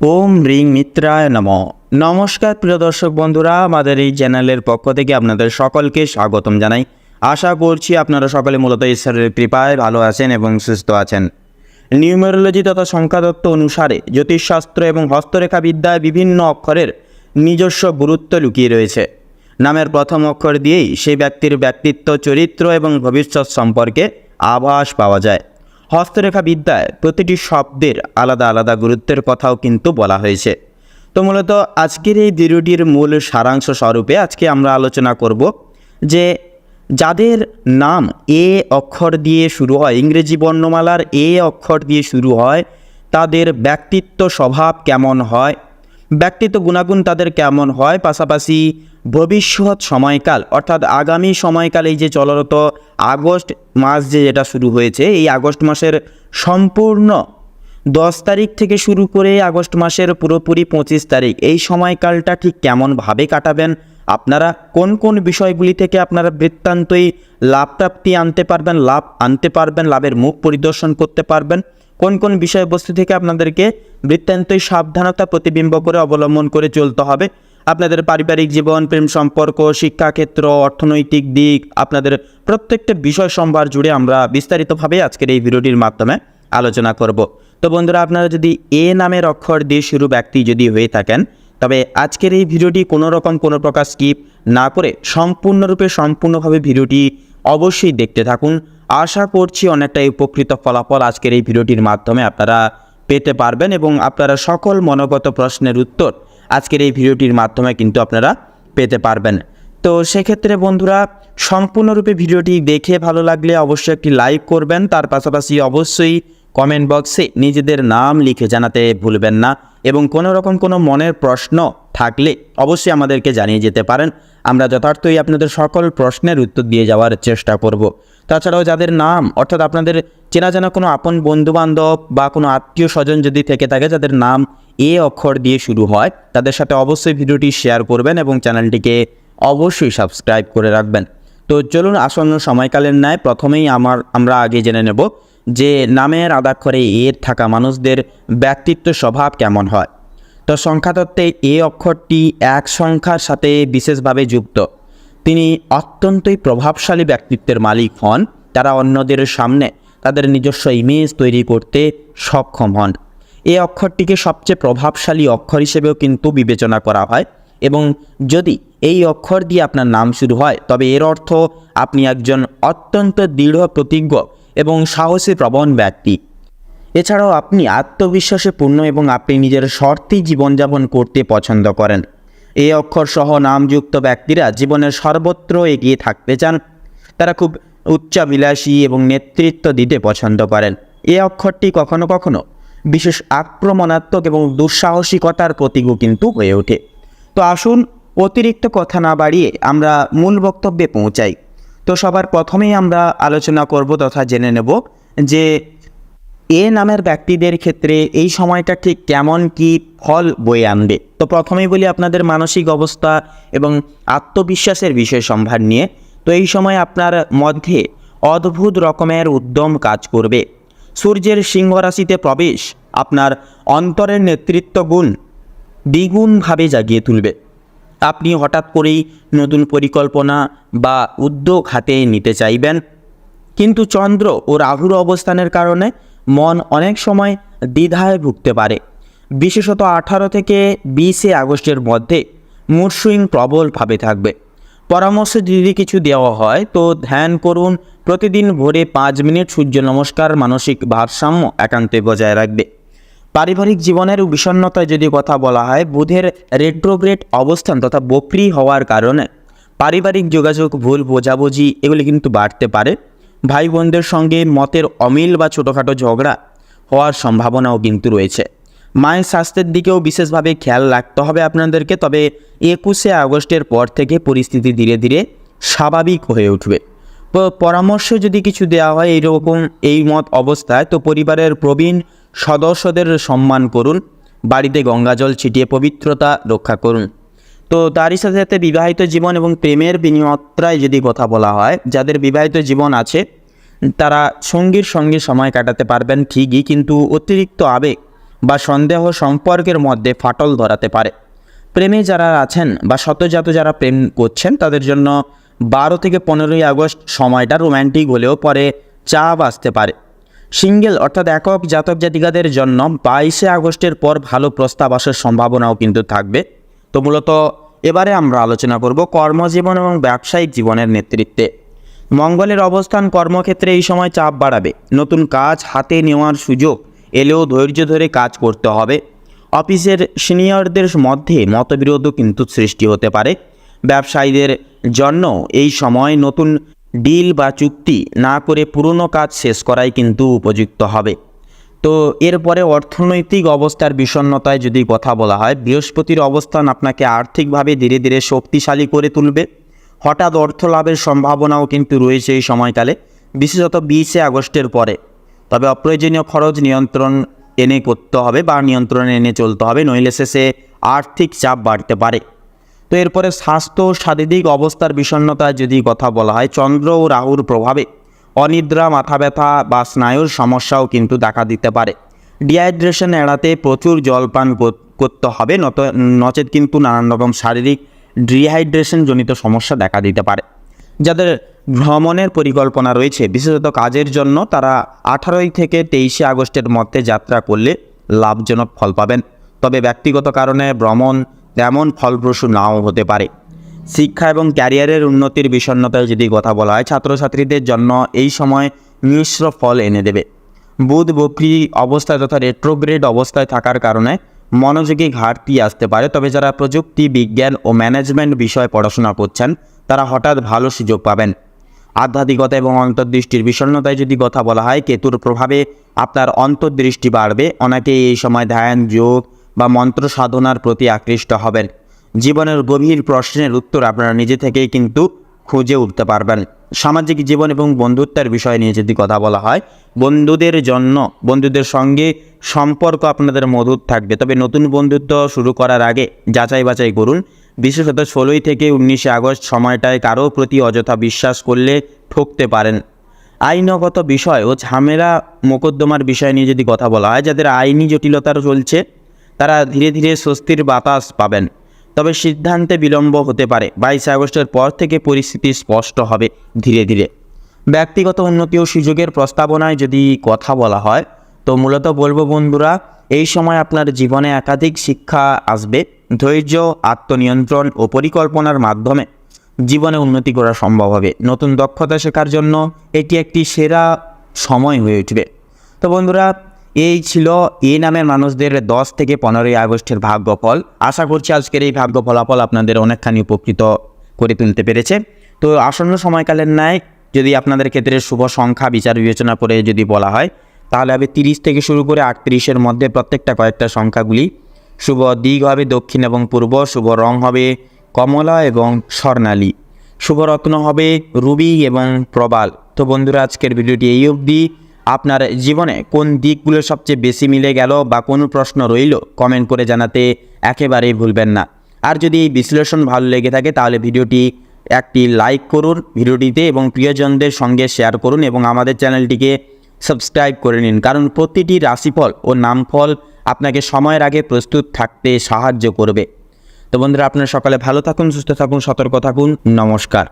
ওম ring মিত্রায় নম। নমস্কার প্রিয় দর্শক বন্ধুরা, আমাদের এই চ্যানেলের পক্ষ থেকে আপনাদের সকলকে স্বাগতম জানাই। আশা করছি আপনারা সকলে মূলত ঈশ্বরের কৃপায় ভালো আছেন এবং সুস্থ আছেন। নিউমেরোলজি তথা সংখ্যাতত্ত্ব অনুসারে জ্যোতিষশাস্ত্র এবং হস্তরেখা বিদ্যায় বিভিন্ন অক্ষরের নিজস্ব গুরুত্ব লুকিয়ে রয়েছে। নামের প্রথম অক্ষর দিয়েই সেই ব্যক্তির ব্যক্তিত্ব, চরিত্র এবং ভবিষ্যৎ সম্পর্কে আভাস পাওয়া যায়। হস্তরেখা বিদ্যায় প্রতিটি শব্দের আলাদা আলাদা গুরুত্বের কথাও কিন্তু বলা হয়েছে। তো মূলত আজকের এই ভিডিওটির মূল সারাংশ স্বরূপে আজকে আমরা আলোচনা করব যে যাদের নাম এ অক্ষর দিয়ে শুরু হয়, ইংরেজি বর্ণমালার এ অক্ষর দিয়ে শুরু হয়, তাদের ব্যক্তিত্ব স্বভাব কেমন হয় ব্যক্তিত্ব গুণাগুণ তাদের কেমন হয়? পাশাপাশি ভবিষ্যৎ সময়কাল, অর্থাৎ আগামী সময়কাল, এই যে চলরত আগস্ট মাস যে যেটা শুরু হয়েছে, এই আগস্ট মাসের সম্পূর্ণ দশ তারিখ থেকে শুরু করে আগস্ট মাসের পুরোপুরি পঁচিশ তারিখ, এই সময়কালটা ঠিক কেমনভাবে কাটাবেন? আপনারা কোন কোন বিষয়গুলি থেকে আপনারা বৃত্তান্তই লাভ প্রাপ্তি আনতে পারবেন, লাভ আনতে পারবেন, লাভের মুখ পরিদর্শন করতে পারবেন? কোন কোন বিষয়বস্তু থেকে আপনাদেরকে বৃত্তান্তই সাবধানতা প্রতিবিম্ব করে অবলম্বন করে চলতে হবে? আপনাদের পারিবারিক জীবন, প্রেম সম্পর্ক, শিক্ষাক্ষেত্র, অর্থনৈতিক দিক, আপনাদের প্রত্যেকটা বিষয় সম্ভার জুড়ে আমরা বিস্তারিতভাবে আজকের এই ভিডিওটির মাধ্যমে আলোচনা করব। তো বন্ধুরা, আপনারা যদি এ নামের অক্ষর দিয়ে শুরু ব্যক্তি যদি হয়ে থাকেন, তবে আজকের এই ভিডিওটি কোনো রকম কোনো প্রকার স্কিপ না করে সম্পূর্ণরূপে সম্পূর্ণভাবে ভিডিওটি অবশ্যই দেখতে থাকুন। আশা করছি অনেকটাই উপকৃত ফলাফল আজকের এই ভিডিওটির মাধ্যমে আপনারা পেতে পারবেন এবং আপনারা সকল মনোগত প্রশ্নের উত্তর আজকের এই ভিডিওটির মাধ্যমে কিন্তু আপনারা পেতে পারবেন। তো সেক্ষেত্রে বন্ধুরা, সম্পূর্ণরূপে ভিডিওটি দেখে ভালো লাগলে অবশ্যই একটি লাইক করবেন, তার পাশাপাশি অবশ্যই কমেন্ট বক্সে নিজেদের নাম লিখে জানাতে ভুলবেন না এবং কোনো রকম কোনো মনের প্রশ্ন থাকলে অবশ্যই আমাদেরকে জানিয়ে যেতে পারেন। আমরা যথার্থই আপনাদের সকল প্রশ্নের উত্তর দিয়ে যাওয়ার চেষ্টা করব। তাছাড়াও যাদের নাম, অর্থাৎ আপনাদের চেনা জানা কোনো আপন বন্ধুবান্ধব বা কোনো আত্মীয় স্বজন যদি থেকে থাকে, যাদের নাম এ অক্ষর দিয়ে শুরু হয়, তাদের সাথে অবশ্যই ভিডিওটি শেয়ার করবেন এবং চ্যানেলটিকে অবশ্যই সাবস্ক্রাইব করে রাখবেন। তো চলুন আসন্ন সময়কালের ন্যায়, প্রথমেই আমার, আমরা আগে জেনে নেব যে নামের আদাক্ষরে এর থাকা মানুষদের ব্যক্তিত্ব স্বভাব কেমন হয়। তো সংখ্যাতত্ত্বে এ অক্ষরটি এক সংখ্যার সাথে বিশেষভাবে যুক্ত। তিনি অত্যন্তই প্রভাবশালী ব্যক্তিত্বের মালিক হন। তারা অন্যদের সামনে তাদের নিজস্ব ইমেজ তৈরি করতে সক্ষম হন। এই অক্ষরটিকে সবচেয়ে প্রভাবশালী অক্ষর হিসেবেও কিন্তু বিবেচনা করা হয় এবং যদি এই অক্ষর দিয়ে আপনার নাম শুরু হয়, তবে এর অর্থ আপনি একজন অত্যন্ত দৃঢ়, প্রতিজ্ঞ এবং সাহসী, প্রবণ ব্যক্তি। এছাড়াও আপনি আত্মবিশ্বাসে পূর্ণ এবং আপনি নিজের শর্তেই জীবনযাপন করতে পছন্দ করেন। এই অক্ষর সহ নামযুক্ত ব্যক্তিরা জীবনের সর্বত্র এগিয়ে থাকতে চান। তারা খুব উচ্চাবিলাসী এবং নেতৃত্ব দিতে পছন্দ করেন। এই অক্ষরটি কখনো কখনো বিশেষ আক্রমণাত্মক এবং দুঃসাহসিকতার প্রতীকও কিন্তু হয়ে ওঠে। তো আসুন অতিরিক্ত কথা না বাড়িয়ে আমরা মূল বক্তব্যে পৌঁছাই। তো সবার প্রথমেই আমরা আলোচনা করব তথা জেনে নেব যে এ নামের ব্যক্তিদের ক্ষেত্রে এই সময়টা ঠিক কেমন? কি ফল বয়ে আনবে? তো প্রথমেই বলি আপনাদের মানসিক অবস্থা এবং আত্মবিশ্বাসের বিষয় সম্ভার নিয়ে। তো এই সময় আপনার মধ্যে অদ্ভুত রকমের উদ্যম কাজ করবে। সূর্যের সিংহ রাশিতে প্রবেশ আপনার অন্তরের নেতৃত্ব গুণ দ্বিগুণভাবে জাগিয়ে তুলবে। আপনি হঠাৎ করেই নতুন পরিকল্পনা বা উদ্যোগ হাতে নিতে চাইবেন। কিন্তু চন্দ্র ও রাহুর অবস্থানের কারণে মন অনেক সময় দ্বিধায় ভুগতে পারে। বিশেষত আঠারো থেকে বিশে আগস্টের মধ্যে মুড সুইং প্রবলভাবে থাকবে। পরামর্শ যদি কিছু দেওয়া হয়, তো ধ্যান করুন, প্রতিদিন ভোরে পাঁচ মিনিট সূর্য নমস্কার, মানসিক ভারসাম্য একান্তে বজায় রাখবে। পারিবারিক জীবনের বিষণ্ণতায় যদি কথা বলা হয়, বুধের রেট্রোগ্রেড অবস্থান তথা বক্রি হওয়ার কারণে পারিবারিক যোগাযোগ ভুল, বোঝাবুঝি, এগুলি কিন্তু বাড়তে পারে। ভাই বোনদের সঙ্গে মতের অমিল বা ছোটোখাটো ঝগড়া হওয়ার সম্ভাবনাও কিন্তু রয়েছে। মায়ের স্বাস্থ্যের দিকেও বিশেষভাবে খেয়াল রাখতে হবে আপনাদেরকে, তবে একুশে আগস্টের পর থেকে পরিস্থিতি ধীরে ধীরে স্বাভাবিক হয়ে উঠবে। পরামর্শ যদি কিছু দেওয়া হয় এইরকম এই মত অবস্থায়, তো পরিবারের প্রবীণ সদস্যদের সম্মান করুন, বাড়িতে গঙ্গাজল ছিটিয়ে পবিত্রতা রক্ষা করুন। তো তারই সাথে সাথে বিবাহিত জীবন এবং প্রেমের বিনিমত্রায় যদি কথা বলা হয়, যাদের বিবাহিত জীবন আছে তারা সঙ্গীর সঙ্গে সময় কাটাতে পারবেন ঠিকই, কিন্তু অতিরিক্ত আবেগ বা সন্দেহ সম্পর্কের মধ্যে ফাটল ধরাতে পারে। প্রেমে যারা আছেন বা শতজাত যারা প্রেম করছেন, তাদের জন্য বারো থেকে পনেরোই আগস্ট সময়টা রোম্যান্টিক হলেও পরে চাপ আসতে পারে। সিঙ্গেল অর্থাৎ একক জাতক জাতিকাদের জন্য বাইশে আগস্টের পর ভালো প্রস্তাব আসার সম্ভাবনাও কিন্তু থাকবে। তো মূলত এবারে আমরা আলোচনা করব কর্মজীবন এবং ব্যবসায়িক জীবনের নেতৃত্বে। মঙ্গলের অবস্থান কর্মক্ষেত্রে এই সময় চাপ বাড়াবে। নতুন কাজ হাতে নেওয়ার সুযোগ এলেও ধৈর্য ধরে কাজ করতে হবে। অফিসের সিনিয়রদের মধ্যে মতবিরোধও কিন্তু সৃষ্টি হতে পারে। ব্যবসায়ীদের জন্য এই সময় নতুন ডিল বা চুক্তি না করে পুরনো কাজ শেষ করাই কিন্তু উপযুক্ত হবে। তো এরপরে অর্থনৈতিক অবস্থার বিষণ্ণতায় যদি কথা বলা হয়, বৃহস্পতির অবস্থান আপনাকে আর্থিকভাবে ধীরে ধীরে শক্তিশালী করে তুলবে। হঠাৎ অর্থ লাভের সম্ভাবনাও কিন্তু রয়েছে এই সময়কালে, বিশেষত বিশে আগস্টের পরে। তবে অপ্রয়োজনীয় খরচ নিয়ন্ত্রণ এনে করতে হবে বা নিয়ন্ত্রণে এনে চলতে হবে, নইলে শেষে আর্থিক চাপ বাড়তে পারে। তো এরপরে স্বাস্থ্য শারীরিক অবস্থার বিষণ্ণতা যদি কথা বলা হয়, চন্দ্র ও রাহুর প্রভাবে অনিদ্রা, মাথা ব্যথা বা স্নায়ুর সমস্যাও কিন্তু দেখা দিতে পারে। ডিহাইড্রেশন এড়াতে প্রচুর জলপান কর- করতে হবে, নত, নচেত কিন্তু নানান রকম শারীরিক ডিহাইড্রেশন জনিত সমস্যা দেখা দিতে পারে। যাদের ভ্রমণের পরিকল্পনা রয়েছে, বিশেষত কাজের জন্য, তারা আঠারোই থেকে তেইশে আগস্টের মধ্যে যাত্রা করলে লাভজনক ফল পাবেন। তবে ব্যক্তিগত কারণে ভ্রমণ তেমন ফলপ্রসূ নাও হতে পারে। শিক্ষা এবং ক্যারিয়ারের উন্নতির বিষণ্ণতায় যদি কথা বলা হয়, ছাত্রছাত্রীদের জন্য এই সময় মিশ্র ফল এনে দেবে। বুধ বক্রি অবস্থায় তথা রেট্রোগ্রেড অবস্থায় থাকার কারণে মনোযোগী ঘাটতি আসতে পারে। তবে যারা প্রযুক্তি, বিজ্ঞান ও ম্যানেজমেন্ট বিষয়ে পড়াশোনা করছেন, তারা হঠাৎ ভালো সুযোগ পাবেন। আধ্যাত্মিকতা এবং অন্তর্দৃষ্টির বিষণ্ণতায় যদি কথা বলা হয়, কেতুর প্রভাবে আপনার অন্তর্দৃষ্টি বাড়বে। অনেকেই এই সময় ধ্যান, যোগ বা মন্ত্র সাধনার প্রতি আকৃষ্ট হবেন। জীবনের গভীর প্রশ্নের উত্তর আপনারা নিজে থেকেই কিন্তু খুঁজে উঠতে পারবেন। সামাজিক জীবন এবং বন্ধুত্বের বিষয় নিয়ে যদি কথা বলা হয়, বন্ধুদের জন্য, বন্ধুদের সঙ্গে সম্পর্ক আপনাদের মধুর থাকবে। তবে নতুন বন্ধুত্ব শুরু করার আগে যাচাই বাছাই করুন। বিশেষত ষোলোই থেকে উনিশে আগস্ট সময়টায় কারও প্রতি অযথা বিশ্বাস করলে ঠকতে পারেন। আইনগত বিষয় ও ঝামেলা মোকদ্দমার বিষয় নিয়ে যদি কথা বলা হয়, যাদের আইনি জটিলতার চলছে, তারা ধীরে ধীরে স্বস্তির বাতাস পাবেন। তবে সিদ্ধান্তে বিলম্ব হতে পারে। বাইশে আগস্টের পর থেকে পরিস্থিতি স্পষ্ট হবে ধীরে ধীরে। ব্যক্তিগত উন্নতি ও সুযোগের প্রস্তাবনায় যদি কথা বলা হয়, তো মূলত বলব বন্ধুরা, এই সময় আপনার জীবনে একাধিক শিক্ষা আসবে, ধৈর্য, আত্মনিয়ন্ত্রণ ও পরিকল্পনার মাধ্যমে জীবনে উন্নতি করা সম্ভব হবে। নতুন দক্ষতা শেখার জন্য এটি একটি সেরা সময় হয়ে উঠবে। তো বন্ধুরা এই ছিল এ নামের মানুষদের দশ থেকে পনেরোই আগস্টের ভাগ্যফল। আশা করছি আজকের এই ভাগ্য ফলাফল আপনাদের অনেকখানি উপকৃত করে তুলতে পেরেছে। তো আসন্ন সময়কালের ন্যায় যদি আপনাদের ক্ষেত্রে শুভ সংখ্যা বিচার বিবেচনা করে যদি বলা হয়, তাহলে হবে তিরিশ থেকে শুরু করে আটত্রিশের মধ্যে প্রত্যেকটা কয়েকটা সংখ্যাগুলি শুভ দিক হবে দক্ষিণ এবং পূর্ব, শুভ রং হবে কমলা এবং স্বর্ণালী শুভরত্ন হবে রুবি এবং প্রবাল। তো বন্ধুরা, আজকের ভিডিওটি এই অবধি। আপনার জীবনে কোন দিকগুলো সবচেয়ে বেশি মিলে গেল বা কোনো প্রশ্ন রইল কমেন্ট করে জানাতে একেবারেই ভুলবেন না। আর যদি এই বিশ্লেষণ ভালো লেগে থাকে, তাহলে ভিডিওটি একটি লাইক করুন, ভিডিওটিতে এবং প্রিয়জনদের সঙ্গে শেয়ার করুন এবং আমাদের চ্যানেলটিকে সাবস্ক্রাইব করে নিন। কারণ প্রতিটি রাশিফল ও নামফল আপনাকে সময়ের আগে প্রস্তুত থাকতে সাহায্য করবে। তো বন্ধুরা, আপনারা সকালে ভালো থাকুন, সুস্থ থাকুন, সতর্ক থাকুন, নমস্কার।